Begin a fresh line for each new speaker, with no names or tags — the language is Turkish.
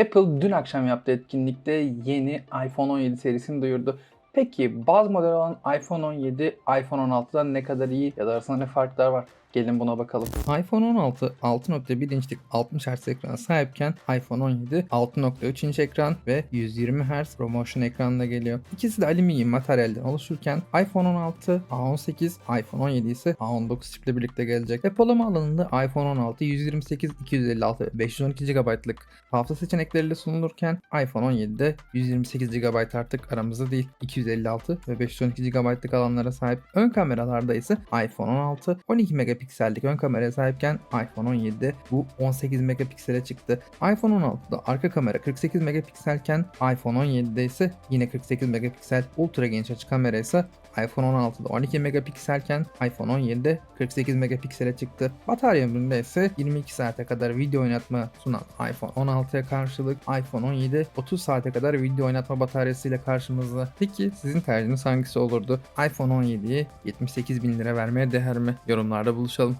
Apple dün akşam yaptığı etkinlikte yeni iPhone 17 serisini duyurdu. Peki baz model olan iPhone 17, iPhone 16'dan ne kadar iyi ya da arasında ne farklar var? Gelin buna bakalım.
iPhone 16 6.1 inçlik 60 Hz ekrana sahipken iPhone 17 6.3 inç ekran ve 120 Hz ProMotion ekranla geliyor. İkisi de alüminyum materyalden oluşurken iPhone 16 A18, iPhone 17 ise A19 çiple birlikte gelecek. Depolama alanında iPhone 16 128, 256 ve 512 GB'lık hafıza seçenekleriyle sunulurken iPhone 17'de 128 GB artık aramızda değil. 256 ve 512 GB'lık alanlara sahip. Ön kameralarda ise iPhone 16 12 megapiksellik ön kameraya sahipken iPhone 17'de bu 18 megapiksele çıktı. iPhone 16'da arka kamera 48 megapikselken iPhone 17'de ise yine 48 megapiksel ultra geniş açı kamera ise iPhone 16'da 12 megapikselken iPhone 17'de 48 megapiksele çıktı. Batarya ömründe ise 22 saate kadar video oynatma sunan iPhone 16'ya karşılık iPhone 17 30 saate kadar video oynatma bataryasıyla karşımızda. Peki sizin tercihiniz hangisi olurdu? iPhone 17'yi 78 bin lira vermeye değer mi? Yorumlarda buluşalım. so